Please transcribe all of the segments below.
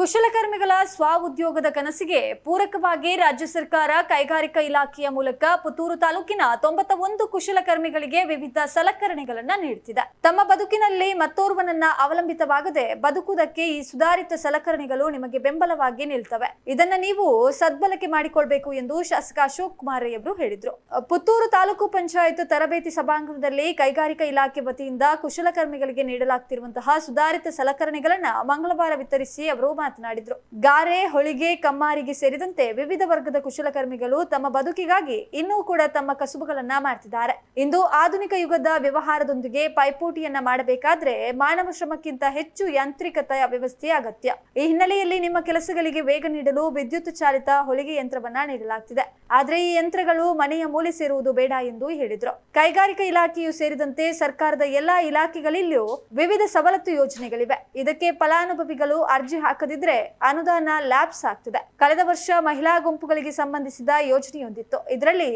ಕುಶಲಕರ್ಮಿಗಳ ಸ್ವ ಉದ್ಯೋಗದ ಕನಸಿಗೆ ಪೂರಕವಾಗಿ ರಾಜ್ಯ ಸರ್ಕಾರ ಕೈಗಾರಿಕಾ ಇಲಾಖೆಯ ಮೂಲಕ ಪುತ್ತೂರು ತಾಲೂಕಿನ ತೊಂಬತ್ತ ಒಂದು ಕುಶಲಕರ್ಮಿಗಳಿಗೆ ವಿವಿಧ ಸಲಕರಣೆಗಳನ್ನು ನೀಡುತ್ತಿದೆ ತಮ್ಮ ಬದುಕಿನಲ್ಲಿ ಮತ್ತೋರ್ವನನ್ನ ಅವಲಂಬಿತವಾಗದೆ ಬದುಕುವುದಕ್ಕೆ ಈ ಸುಧಾರಿತ ಸಲಕರಣೆಗಳು ನಿಮಗೆ ಬೆಂಬಲವಾಗಿ ನಿಲ್ತವೆ. ಇದನ್ನ ನೀವು ಸದ್ಬಳಕೆ ಮಾಡಿಕೊಳ್ಬೇಕು ಎಂದು ಶಾಸಕ ಅಶೋಕ್ ಕುಮಾರ್ ಅವರು ಹೇಳಿದ್ರು. ಪುತ್ತೂರು ತಾಲೂಕು ಪಂಚಾಯತ್ ತರಬೇತಿ ಸಭಾಂಗಣದಲ್ಲಿ ಕೈಗಾರಿಕಾ ಇಲಾಖೆ ವತಿಯಿಂದ ಕುಶಲಕರ್ಮಿಗಳಿಗೆ ನೀಡಲಾಗ್ತಿರುವಂತಹ ಸುಧಾರಿತ ಸಲಕರಣೆಗಳನ್ನ ಮಂಗಳವಾರ ವಿತರಿಸಿ ಅವರು ಮಾತನಾಡಿದ್ರು. ಗಾರೆ, ಹೊಳಿಗೆ, ಕಮ್ಮಾರಿಗೆ ಸೇರಿದಂತೆ ವಿವಿಧ ವರ್ಗದ ಕುಶಲಕರ್ಮಿಗಳು ತಮ್ಮ ಬದುಕಿಗಾಗಿ ಇನ್ನೂ ಕೂಡ ತಮ್ಮ ಕಸುಬುಗಳನ್ನ ಮಾಡ್ತಿದ್ದಾರೆ. ಇಂದು ಆಧುನಿಕ ಯುಗದ ವ್ಯವಹಾರದೊಂದಿಗೆ ಪೈಪೋಟಿಯನ್ನ ಮಾಡಬೇಕಾದ್ರೆ ಮಾನವ ಶ್ರಮಕ್ಕಿಂತ ಹೆಚ್ಚು ಯಾಂತ್ರಿಕತೆಯ ವ್ಯವಸ್ಥೆ ಅಗತ್ಯ. ಈ ಹಿನ್ನೆಲೆಯಲ್ಲಿ ನಿಮ್ಮ ಕೆಲಸಗಳಿಗೆ ವೇಗ ನೀಡಲು ವಿದ್ಯುತ್ ಚಾಲಿತ ಹೊಲಿಗೆ ಯಂತ್ರವನ್ನ ನೀಡಲಾಗ್ತಿದೆ. ಆದ್ರೆ ಈ ಯಂತ್ರಗಳು ಮನೆಯ ಮೂಲೆ ಸೇರುವುದು ಬೇಡ ಎಂದು ಹೇಳಿದ್ರು. ಕೈಗಾರಿಕಾ ಇಲಾಖೆಯು ಸೇರಿದಂತೆ ಸರ್ಕಾರದ ಎಲ್ಲಾ ಇಲಾಖೆಗಳಲ್ಲಿಯೂ ವಿವಿಧ ಸವಲತ್ತು ಯೋಜನೆಗಳಿವೆ. ಇದಕ್ಕೆ ಫಲಾನುಭವಿಗಳು ಅರ್ಜಿ ಹಾಕದಿದ್ರೆ ಅನುದಾನ ಲ್ಯಾಪ್ಸ್ ಆಗ್ತಿದೆ. ಕಳೆದ ವರ್ಷ ಮಹಿಳಾ ಗುಂಪುಗಳಿಗೆ ಸಂಬಂಧಿಸಿದ ಯೋಜನೆಯೊಂದಿತ್ತು. ಇದರಲ್ಲಿ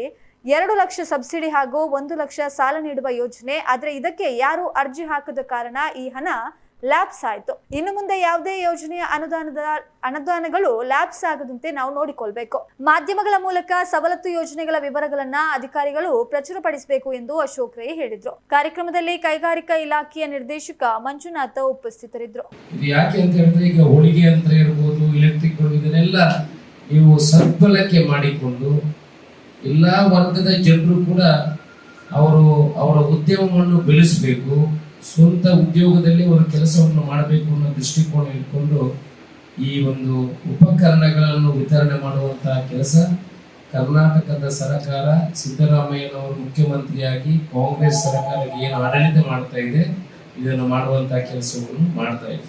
ಎರಡು ಲಕ್ಷ ಸಬ್ಸಿಡಿ ಹಾಗೂ ಒಂದು ಲಕ್ಷ ಸಾಲ ನೀಡುವ ಯೋಜನೆ. ಆದ್ರೆ ಇದಕ್ಕೆ ಯಾರು ಅರ್ಜಿ ಹಾಕದ ಕಾರಣ ಈ ಹಣ ಲ್ಯಾಪ್ಸ್ ಆಯ್ತು. ಇನ್ನು ಮುಂದೆ ಯಾವುದೇ ಯೋಜನೆಯ ಅನುದಾನದ, ಅನುದಾನಗಳು ಲ್ಯಾಪ್ಸ್ ಆಗದಂತೆ ನಾವು ನೋಡಿಕೊಳ್ಬೇಕು. ಮಾಧ್ಯಮಗಳ ಮೂಲಕ ಸವಲತ್ತು ಯೋಜನೆಗಳ ವಿವರಗಳನ್ನ ಅಧಿಕಾರಿಗಳು ಪ್ರಚುರಪಡಿಸಬೇಕು ಎಂದು ಅಶೋಕ್ ರೈ ಹೇಳಿದ್ರು. ಕಾರ್ಯಕ್ರಮದಲ್ಲಿ ಕೈಗಾರಿಕಾ ಇಲಾಖೆಯ ನಿರ್ದೇಶಕ ಮಂಜುನಾಥ ಉಪಸ್ಥಿತರಿದ್ದರು ಇದು ಯಾಕೆ ಅಂತ ಹೇಳಿದ್ರೆ, ಈಗ ಹೋಳಿಗೆ ಅಂತ ಇರ್ಬೋದು ಎಲೆಕ್ಟ್ರಿಕ್ ಇದನ್ನೆಲ್ಲ ನೀವು ಸದ್ಬಳಕೆ ಮಾಡಿಕೊಂಡು ಎಲ್ಲ ವರ್ಗದ ಜನರು ಕೂಡ ಅವರು ಅವರ ಉದ್ಯಮವನ್ನು ಬೆಳೆಸಬೇಕು. ಸ್ವಂತ ಉದ್ಯೋಗದಲ್ಲಿ ಅವರ ಕೆಲಸವನ್ನು ಮಾಡಬೇಕು ಅನ್ನೋ ದೃಷ್ಟಿಕೋನ ಇಟ್ಕೊಂಡು ಈ ಒಂದು ಉಪಕರಣಗಳನ್ನು ವಿತರಣೆ ಮಾಡುವಂತಹ ಕೆಲಸ ಕರ್ನಾಟಕದ ಸರ್ಕಾರ ಸಿದ್ದರಾಮಯ್ಯನವರು ಮುಖ್ಯಮಂತ್ರಿಯಾಗಿ ಕಾಂಗ್ರೆಸ್ ಸರ್ಕಾರ ಏನು ಆಡಳಿತ ಮಾಡ್ತಾ ಇದೆ, ಇದನ್ನು ಮಾಡುವಂತಹ ಕೆಲಸವನ್ನು ಮಾಡ್ತಾ ಇದೆ.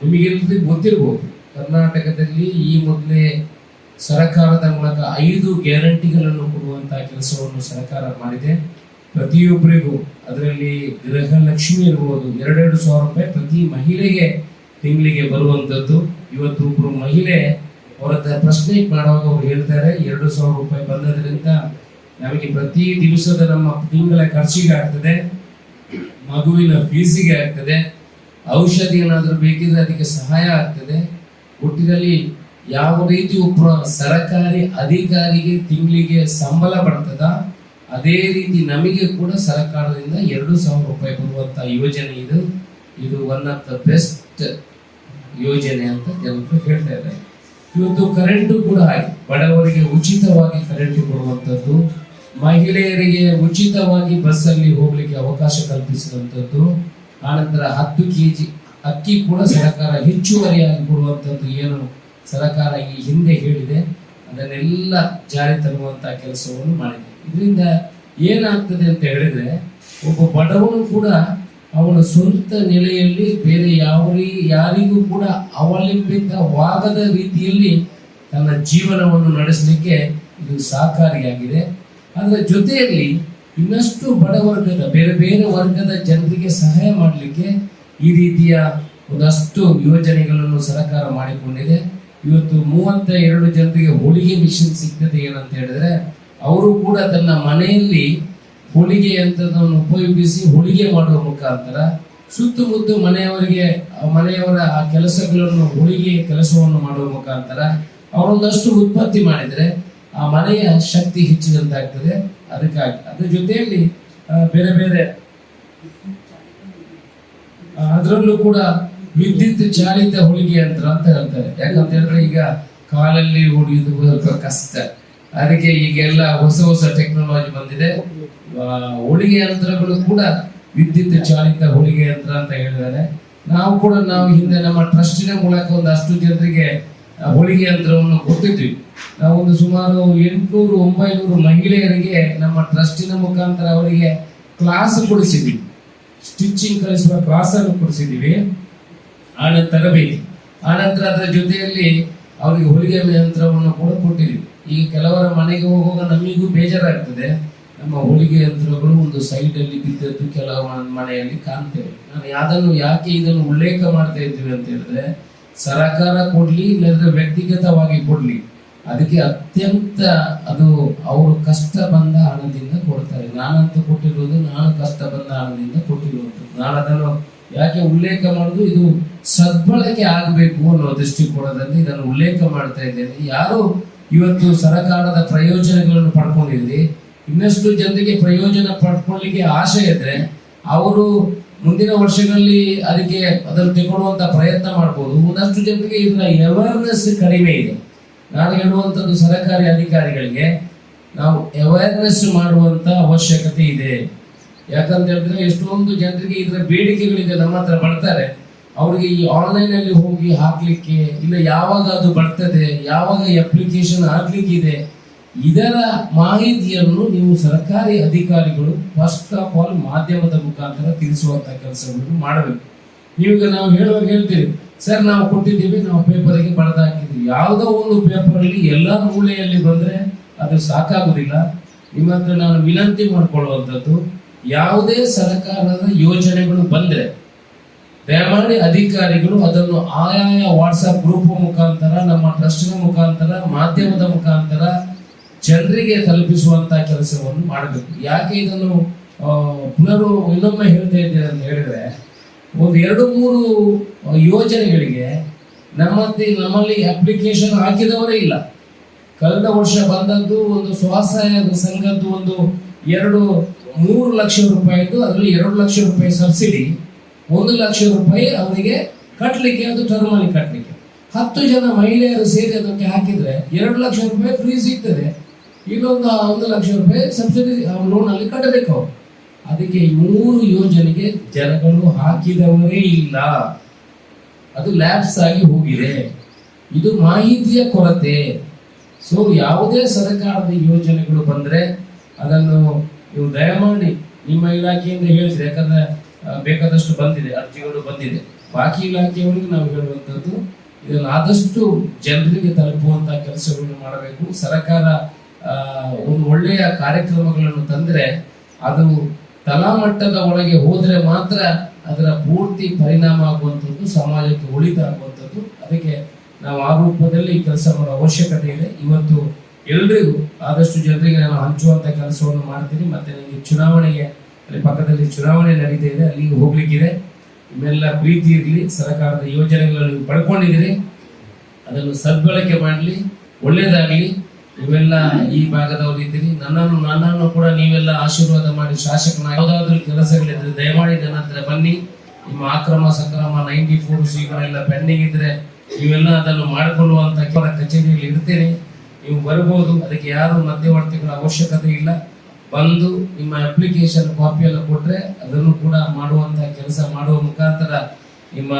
ನಿಮಗೆಲ್ಲರಿಗೂ ಗೊತ್ತಿರಬಹುದು ಕರ್ನಾಟಕದಲ್ಲಿ ಈ ಮೊದಲೇ ಸರಕಾರದ ಮೂಲಕ ಐದು ಗ್ಯಾರಂಟಿಗಳನ್ನು ಕೊಡುವಂತಹ ಕೆಲಸವನ್ನು ಸರ್ಕಾರ ಮಾಡಿದೆ. ಪ್ರತಿಯೊಬ್ಬರಿಗೂ ಅದರಲ್ಲಿ ಗೃಹಲಕ್ಷ್ಮಿ ಇರ್ಬೋದು ಎರಡೆರಡು ಸಾವಿರ ರೂಪಾಯಿ ಪ್ರತಿ ಮಹಿಳೆಗೆ ತಿಂಗಳಿಗೆ ಬರುವಂಥದ್ದು. ಇವತ್ತು ಒಬ್ಬರು ಮಹಿಳೆ ಅವರ ಪ್ರಶ್ನೆ ಮಾಡುವಾಗ ಅವ್ರು ಹೇಳ್ತಾರೆ, ಎರಡು ಸಾವಿರ ರೂಪಾಯಿ ಬಂದದ್ರಿಂದ ನಮಗೆ ಪ್ರತಿ ದಿವಸದ ನಮ್ಮ ತಿಂಗಳ ಖರ್ಚಿಗೆ ಆಗ್ತದೆ, ಮಗುವಿನ ಫೀಸಿಗೆ ಆಗ್ತದೆ, ಔಷಧಿ ಏನಾದರೂ ಬೇಕಿದ್ರೆ ಅದಕ್ಕೆ ಸಹಾಯ ಆಗ್ತದೆ. ಒಟ್ಟಿನಲ್ಲಿ ಯಾವ ರೀತಿ ಒಬ್ಬ ಸರಕಾರಿ ಅಧಿಕಾರಿಗೆ ತಿಂಗಳಿಗೆ ಸಂಬಳ ಬರ್ತದ ಅದೇ ರೀತಿ ನಮಗೆ ಕೂಡ ಸರ್ಕಾರದಿಂದ ಎರಡು ಸಾವಿರ ರೂಪಾಯಿ ಬರುವಂತ ಯೋಜನೆ ಇದು. ಇದು ಒನ್ ಆಫ್ ದ ಬೆಸ್ಟ್ ಯೋಜನೆ ಅಂತ ಜನರು ಹೇಳ್ತಾ ಇದ್ದಾರೆ. ಇವತ್ತು ಕರೆಂಟು ಕೂಡ ಹಾಗೆ. ಬಡವರಿಗೆ ಉಚಿತವಾಗಿ ಕರೆಂಟ್ ಕೊಡುವಂಥದ್ದು, ಮಹಿಳೆಯರಿಗೆ ಉಚಿತವಾಗಿ ಬಸ್ಸಲ್ಲಿ ಹೋಗ್ಲಿಕ್ಕೆ ಅವಕಾಶ ಕಲ್ಪಿಸಿದಂಥದ್ದು, ಆನಂತರ ಹತ್ತು ಕೆ ಜಿ ಅಕ್ಕಿ ಕೂಡ ಸರ್ಕಾರ ಹೆಚ್ಚುವರಿಯಾಗಿ ಕೊಡುವಂಥದ್ದು ಏನು ಸರ್ಕಾರ ಈ ಹಿಂದೆ ಹೇಳಿದೆ. ಅದನ್ನೆಲ್ಲ ಜಾರಿ ತರುವಂತಹ ಕೆಲಸವನ್ನು ಮಾಡಿದೆ ಇದರಿಂದ ಏನಾಗ್ತದೆ ಅಂತ ಹೇಳಿದ್ರೆ, ಒಬ್ಬ ಬಡವನು ಕೂಡ ಅವನ ಸ್ವಂತ ನೆಲೆಯಲ್ಲಿ ಬೇರೆ ಯಾವ ಯಾರಿಗೂ ಕೂಡ ಅವಲಂಬಿತವಾಗದ ರೀತಿಯಲ್ಲಿ ತನ್ನ ಜೀವನವನ್ನು ನಡೆಸಲಿಕ್ಕೆ ಇದು ಸಹಕಾರಿಯಾಗಿದೆ. ಅದರ ಜೊತೆಯಲ್ಲಿ ಇನ್ನಷ್ಟು ಬಡವರ್ಗದ, ಬೇರೆ ಬೇರೆ ವರ್ಗದ ಜನರಿಗೆ ಸಹಾಯ ಮಾಡಲಿಕ್ಕೆ ಈ ರೀತಿಯ ಒಂದಷ್ಟು ಯೋಜನೆಗಳನ್ನು ಸರ್ಕಾರ ಮಾಡಿಕೊಂಡಿದೆ. ಇವತ್ತು ಮೂವತ್ತ ಎರಡು ಜನರಿಗೆ ಹೋಳಿಗೆ ಮಿಷನ್ ಸಿಗ್ತದೆ ಏನಂತ ಹೇಳಿದ್ರೆ, ಅವರು ಕೂಡ ತನ್ನ ಮನೆಯಲ್ಲಿ ಹೋಳಿಗೆ ಯಂತ್ರವನ್ನು ಉಪಯೋಗಿಸಿ ಹೋಳಿಗೆ ಮಾಡುವ ಮುಖಾಂತರ ಸುತ್ತಮುತ್ತ ಮನೆಯವರಿಗೆ, ಮನೆಯವರ ಆ ಕೆಲಸಗಳನ್ನು, ಹೋಳಿಗೆ ಕೆಲಸವನ್ನು ಮಾಡುವ ಮುಖಾಂತರ ಅವರೊಂದಷ್ಟು ಉತ್ಪತ್ತಿ ಮಾಡಿದರೆ ಆ ಮನೆಯ ಶಕ್ತಿ ಹೆಚ್ಚಿದಂತಾಗ್ತದೆ. ಅದಕ್ಕಾಗಿ, ಅದ್ರ ಜೊತೆಯಲ್ಲಿ ಬೇರೆ ಬೇರೆ ಅದರಲ್ಲೂ ಕೂಡ ವಿದ್ಯುತ್ ಚಾಲಿತ ಹೋಳಿಗೆ ಯಂತ್ರ ಅಂತ ಹೇಳ್ತಾರೆ. ಯಾಕಂತ ಹೇಳಿದ್ರೆ ಈಗ ಕಾಲಲ್ಲಿ ಹೊಡೆಯುವುದು ಕಷ್ಟ. ಅದಕ್ಕೆ ಈಗೆಲ್ಲ ಹೊಸ ಹೊಸ ಟೆಕ್ನಾಲಜಿ ಬಂದಿದೆ. ಹೋಳಿಗೆ ಯಂತ್ರಗಳು ಕೂಡ ವಿದ್ಯುತ್ ಚಾಲಿತ ಹೋಳಿಗೆ ಯಂತ್ರ ಅಂತ ಹೇಳಿದ್ದಾರೆ. ನಾವು ಕೂಡ ನಾವು ಹಿಂದೆ ನಮ್ಮ ಟ್ರಸ್ಟಿನ ಮೂಲಕ ಒಂದು ಅಷ್ಟು ಜನರಿಗೆ ಹೋಳಿಗೆ ಯಂತ್ರವನ್ನು ಕೊಟ್ಟಿದ್ವಿ. ಒಂದು ಸುಮಾರು ಎಂಟುನೂರು, ಒಂಬೈನೂರು ಮಹಿಳೆಯರಿಗೆ ನಮ್ಮ ಟ್ರಸ್ಟಿನ ಮುಖಾಂತರ ಅವರಿಗೆ ಕ್ಲಾಸ್ ಕೊಡಿಸಿದ್ವಿ. ಸ್ಟಿಚಿಂಗ್ ಕಲಿಸುವ ಕ್ಲಾಸ್ ಅನ್ನು ಕೊಡಿಸಿದ್ದೀವಿ ಆನಂತರ ತರಬೇತಿ ಆನಂತರ ಅದರ ಜೊತೆಯಲ್ಲಿ ಅವರಿಗೆ ಹೊಲಿಗೆ ಯಂತ್ರವನ್ನು ಕೂಡ ಕೊಟ್ಟಿದೆ ಈಗ ಕೆಲವರ ಮನೆಗೆ ಹೋಗುವಾಗ ನಮಗೂ ಬೇಜಾರಾಗ್ತದೆ. ನಮ್ಮ ಹೊಲಿಗೆ ಯಂತ್ರಗಳು ಒಂದು ಸೈಡ್ ಅಲ್ಲಿ ಬಿದ್ದದ್ದು ಕೆಲವು ಮನೆಯಲ್ಲಿ ಕಾಣ್ತೇವೆ. ನಾನು ಯಾವ್ದನ್ನು ಯಾಕೆ ಇದನ್ನು ಉಲ್ಲೇಖ ಮಾಡ್ತಾ ಇದ್ದೀವಿ ಅಂತ ಹೇಳಿದ್ರೆ, ಸರಕಾರ ಕೊಡ್ಲಿ, ಇಲ್ಲದ್ರೆ ವ್ಯಕ್ತಿಗತವಾಗಿ ಕೊಡ್ಲಿ. ಅದಕ್ಕೆ ಅತ್ಯಂತ ಅದು ಅವರು ಕಷ್ಟ ಬಂದ ಹಣದಿಂದ ಕೊಡ್ತಾರೆ. ನಾನಂತೂ ಕೊಟ್ಟಿರೋದು, ನಾನು ಕಷ್ಟ ಬಂದ ಹಣದಿಂದ ಕೊಟ್ಟಿರುವಂಥದ್ದು. ನಾನು ಅದನ್ನು ಯಾಕೆ ಉಲ್ಲೇಖ ಮಾಡೋದು? ಇದು ಸದ್ಬಳಕೆ ಆಗಬೇಕು ಅನ್ನೋ ದೃಷ್ಟಿಕೋನದಲ್ಲಿ ನಾನು ಉಲ್ಲೇಖ ಮಾಡ್ತಾ ಇದ್ದೇನೆ. ಯಾರು ಇವತ್ತು ಸರಕಾರದ ಪ್ರಯೋಜನಗಳನ್ನು ಪಡ್ಕೊಂಡಿದ್ರಿ, ಇನ್ನಷ್ಟು ಜನರಿಗೆ ಪ್ರಯೋಜನ ಪಡ್ಕೊಳ್ಳಿಕ್ಕೆ ಆಶೆ ಇದ್ರೆ ಅವರು ಮುಂದಿನ ವರ್ಷಗಳಲ್ಲಿ ಅದಕ್ಕೆ ಅದನ್ನು ತಗೊಳ್ಳುವಂತ ಪ್ರಯತ್ನ ಮಾಡ್ಬೋದು. ಒಂದಷ್ಟು ಜನರಿಗೆ ಇದರ ಅವೇರ್ನೆಸ್ ಕಡಿಮೆ ಇದೆ. ನಾನು ಹೇಳುವಂಥದ್ದು ಸರ್ಕಾರಿ ಅಧಿಕಾರಿಗಳಿಗೆ, ನಾವು ಅವೇರ್ನೆಸ್ ಮಾಡುವಂತ ಅವಶ್ಯಕತೆ ಇದೆ. ಯಾಕಂತ ಹೇಳಿದ್ರೆ ಎಷ್ಟೊಂದು ಜನರಿಗೆ ಇದರ ಬೇಡಿಕೆಗಳಿದೆ. ನಮ್ಮ ಹತ್ರ ಬರ್ತಾರೆ. ಅವರಿಗೆ ಈ ಆನ್ಲೈನ್ ಅಲ್ಲಿ ಹೋಗಿ ಹಾಕ್ಲಿಕ್ಕೆ, ಇಲ್ಲ ಯಾವಾಗ ಅದು ಬರ್ತದೆ, ಯಾವಾಗ ಅಪ್ಲಿಕೇಶನ್ ಹಾಕ್ಲಿಕ್ಕಿದೆ ಇದರ ಮಾಹಿತಿಯನ್ನು ನೀವು ಸರ್ಕಾರಿ ಅಧಿಕಾರಿಗಳು ಫಸ್ಟ್ ಆಫ್ ಆಲ್ ಮಾಧ್ಯಮದ ಮುಖಾಂತರ ತಿಳಿಸುವಂತ ಕೆಲಸವನ್ನು ಮಾಡಬೇಕು. ನೀವೀಗ ನಾವು ಹೇಳುವಾಗ ಹೇಳ್ತೀವಿ ಸರ್, ನಾವು ಕೊಟ್ಟಿದ್ದೀವಿ, ನಾವು ಪೇಪರ್ಗೆ ಬರೆದು ಹಾಕಿದ್ವಿ ಯಾವುದೋ ಒಂದು ಪೇಪರ್ ಅಲ್ಲಿ ಎಲ್ಲ ಮೂಲೆಯಲ್ಲಿ ಬಂದ್ರೆ ಅದು ಸಾಕಾಗುದಿಲ್ಲ ನಿಮ್ಮ ಹತ್ರ ನಾನು ವಿನಂತಿ ಮಾಡಿಕೊಳ್ಳುವಂಥದ್ದು ಯಾವುದೇ ಸರ್ಕಾರದ ಬಂದ್ರೆ ದಯಮಾಡಿ ಅಧಿಕಾರಿಗಳು ಅದನ್ನು ಆಯಾಯ ವಾಟ್ಸಪ್ ಗ್ರೂಪ್ ಮುಖಾಂತರ, ನಮ್ಮ ಟ್ರಸ್ಟ್ನ ಮುಖಾಂತರ, ಮಾಧ್ಯಮದ ಮುಖಾಂತರ ಜನರಿಗೆ ತಲುಪಿಸುವಂತ ಕೆಲಸವನ್ನು ಮಾಡಬೇಕು. ಯಾಕೆ ಇದನ್ನು ಪುನರು ಇನ್ನೊಮ್ಮೆ ಹೇಳ್ತಾ ಇದ್ದೇನೆ ಅಂತ ಹೇಳಿದ್ರೆ, ಒಂದು ಎರಡು ಮೂರು ಯೋಜನೆಗಳಿಗೆ ನಮ್ಮಲ್ಲಿ ನಮ್ಮಲ್ಲಿ ಅಪ್ಲಿಕೇಶನ್ ಹಾಕಿದವರೇ ಇಲ್ಲ. ಕಳೆದ ವರ್ಷ ಬಂದದ್ದು ಒಂದು ಸ್ವಸಹಾಯ ಸಂಘದ್ದು ಒಂದು ಎರಡು ಮೂರು ಲಕ್ಷ ರೂಪಾಯಿದು ಅದರಲ್ಲಿ ಎರಡು ಲಕ್ಷ ರೂಪಾಯಿ ಸಬ್ಸಿಡಿ ಒಂದು ಲಕ್ಷ ರೂಪಾಯಿ ಅವರಿಗೆ ಕಟ್ಟಲಿಕ್ಕೆ ಅದು ಟರ್ಮಲ್ಲಿ ಕಟ್ಟಲಿಕ್ಕೆ ಹತ್ತು ಜನ ಮಹಿಳೆಯರು ಸೇರಿ ಅದಕ್ಕೆ ಹಾಕಿದ್ರೆ ಎರಡು ಲಕ್ಷ ರೂಪಾಯಿ ಫ್ರೀ ಸಿಗ್ತದೆ. ಇನ್ನೊಂದು ಒಂದು ಲಕ್ಷ ರೂಪಾಯಿ ಸಬ್ಸಿಡಿ ಲೋನ್ ಅಲ್ಲಿ ಕಟ್ಟಬೇಕು ಅವರು. ಅದಕ್ಕೆ ಮೂರು ಯೋಜನೆಗೆ ಜನಗಳು ಹಾಕಿದವರೇ ಇಲ್ಲ. ಅದು ಲ್ಯಾಬ್ಸ್ ಆಗಿ ಹೋಗಿದೆ. ಇದು ಮಾಹಿತಿಯ ಕೊರತೆ. ಸೊ ಯಾವುದೇ ಸರ್ಕಾರದ ಯೋಜನೆಗಳು ಬಂದ್ರೆ ಅದನ್ನು ನೀವು ದಯಮಾಡಿ ನಿಮ್ಮ ಇಲಾಖೆಯಿಂದ ಹೇಳಿದ್ರೆ ಯಾಕಂದ್ರೆ ಬೇಕಾದಷ್ಟು ಬಂದಿದೆ, ಅರ್ಜಿಗಳು ಬಂದಿದೆ. ಬಾಕಿ ಇಲಾಖೆಯವರಿಗೆ ನಾವು ಹೇಳುವಂಥದ್ದು ಇದನ್ನು ಆದಷ್ಟು ಜನರಿಗೆ ತಲುಪುವಂತಹ ಕೆಲಸಗಳನ್ನು ಮಾಡಬೇಕು. ಸರ್ಕಾರ ಒಂದು ಒಳ್ಳೆಯ ಕಾರ್ಯಕ್ರಮಗಳನ್ನು ತಂದ್ರೆ ಅದು ತಲಾಮಟ್ಟದ ಒಳಗೆ ಹೋದ್ರೆ ಮಾತ್ರ ಅದರ ಪೂರ್ತಿ ಪರಿಣಾಮ ಆಗುವಂಥದ್ದು, ಸಮಾಜಕ್ಕೆ ಒಳಿತಾಗುವಂಥದ್ದು ಅದಕ್ಕೆ ನಾವು ಆ ರೂಪದಲ್ಲಿ ಈ ಕೆಲಸ ಮಾಡೋ ಅವಶ್ಯಕತೆ ಇದೆ. ಇವತ್ತು ಎಲ್ರಿಗೂ ಆದಷ್ಟು ಜನರಿಗೆ ನಾನು ಹಂಚುವಂತ ಕೆಲಸವನ್ನು ಮಾಡ್ತೀನಿ. ಮತ್ತೆ ನನಗೆ ಚುನಾವಣೆಗೆ ಅಲ್ಲಿ ಪಕ್ಕದಲ್ಲಿ ಚುನಾವಣೆ ನಡೀತಾ ಇದೆ ಅಲ್ಲಿಗೆ ಹೋಗ್ಲಿಕ್ಕಿದೆ. ಇವೆಲ್ಲ ಪ್ರೀತಿ ಇರಲಿ, ಸರ್ಕಾರದ ಯೋಜನೆಗಳನ್ನು ಪಡ್ಕೊಂಡಿದ್ದೀರಿ. ಅದನ್ನು ಸದ್ಬಳಕೆ ಮಾಡಲಿ, ಒಳ್ಳೇದಾಗ್ಲಿ. ಇವೆಲ್ಲ ಈ ಭಾಗದವರು ಇದ್ದೀರಿ. ನನ್ನನ್ನು ನನ್ನನ್ನು ಕೂಡ ನೀವೆಲ್ಲ ಆಶೀರ್ವಾದ ಮಾಡಿ ಶಾಸಕನ ಯಾವುದಾದ್ರೂ ಕೆಲಸಗಳಿದ್ರೆ ದಯಮಾಡಿ ನನ್ನ ಹತ್ರ ಬನ್ನಿ. ನಿಮ್ಮ ಆಕ್ರಮ ಸಕ್ರಮ ನೈಂಟಿ ಫೋರ್ ಸಿಗಳೆಲ್ಲ ಪೆಂಡಿಂಗ್ ಇದ್ರೆ ನೀವೆಲ್ಲ ಅದನ್ನು ಮಾಡಿಕೊಳ್ಳುವಂತ ಕಚೇರಿಯಲ್ಲಿ ಇರ್ತೇನೆ. ನೀವು ಬರಬಹುದು ಅದಕ್ಕೆ ಯಾರು ಮಧ್ಯವರ್ತಿಗಳ ಅವಶ್ಯಕತೆ ಇಲ್ಲ. ಬಂದು ನಿಮ್ಮ ಅಪ್ಲಿಕೇಶನ್ ಕಾಪಿಯನ್ನು ಕೊಟ್ರೆ ಅದನ್ನು ಕೂಡ ಮಾಡುವಂತ ಕೆಲಸ ಮಾಡುವ ಮುಖಾಂತರ ನಿಮ್ಮ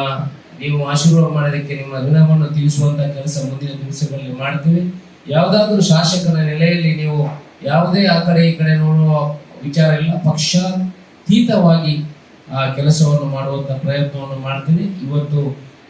ನೀವು ಆಶೀರ್ವಾದ ಮಾಡೋದಕ್ಕೆ ನಿಮ್ಮ ಋಣವನ್ನು ತಿಳಿಸುವಂತ ಕೆಲಸ ಮುಂದಿನ ದಿವಸಗಳಲ್ಲಿ ಮಾಡ್ತೀವಿ. ಯಾವುದಾದ್ರೂ ಶಾಸಕರ ನೆಲೆಯಲ್ಲಿ ನೀವು ಯಾವುದೇ ಆ ಕಡೆ ಈ ಕಡೆ ನೋಡುವ ವಿಚಾರ ಇಲ್ಲ. ಪಕ್ಷಾತೀತವಾಗಿ ಆ ಕೆಲಸವನ್ನು ಮಾಡುವಂತ ಪ್ರಯತ್ನವನ್ನು ಮಾಡ್ತೀನಿ ಇವತ್ತು